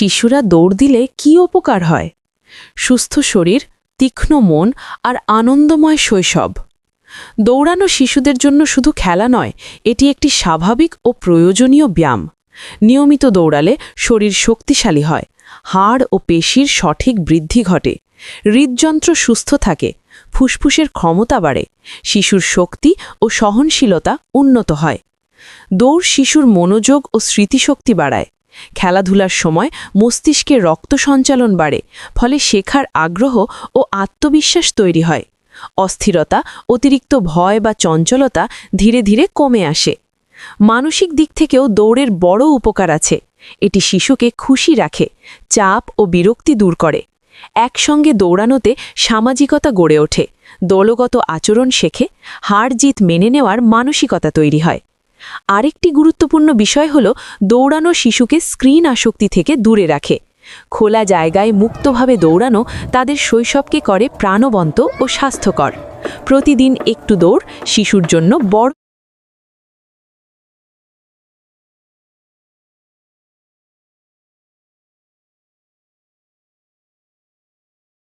শিশুরা দৌড় দিলে কি উপকার হয়? সুস্থ শরীর, তীক্ষ্ণ মন আর আনন্দময় শৈশব। দৌড়ানো শিশুদের জন্য শুধু খেলা নয়, এটি একটি স্বাভাবিক ও প্রয়োজনীয় ব্যায়াম। নিয়মিত দৌড়ালে শরীর শক্তিশালী হয়, হাড় ও পেশির সঠিক বৃদ্ধি ঘটে, হৃদযন্ত্র সুস্থ থাকে, ফুসফুসের ক্ষমতা বাড়ে, শিশুর শক্তি ও সহনশীলতা উন্নত হয়। দৌড় শিশুর মনোযোগ ও স্মৃতিশক্তি বাড়ায়। খেলাধুলার সময় মস্তিষ্কে রক্ত সঞ্চালন বাড়ে, ফলে শেখার আগ্রহ ও আত্মবিশ্বাস তৈরি হয়। অস্থিরতা, অতিরিক্ত ভয় বা চঞ্চলতা ধীরে ধীরে কমে আসে। মানসিক দিক থেকেও দৌড়ের বড় উপকার আছে। এটি শিশুকে খুশি রাখে, চাপ ও বিরক্তি দূর করে। একসঙ্গে দৌড়ানোতে সামাজিকতা গড়ে ওঠে, দলগত আচরণ শেখে, হার জিত মেনে নেওয়ার মানসিকতা তৈরি হয়। আরেকটি গুরুত্বপূর্ণ বিষয় হল দৌড়ানো শিশুকে স্ক্রিন আসক্তি থেকে দূরে রাখে। খোলা জায়গায় মুক্তভাবে দৌড়ানো তাদের শৈশবকে করে প্রাণবন্ত ও স্বাস্থ্যকর। প্রতিদিন একটু দৌড় শিশুর জন্য বড়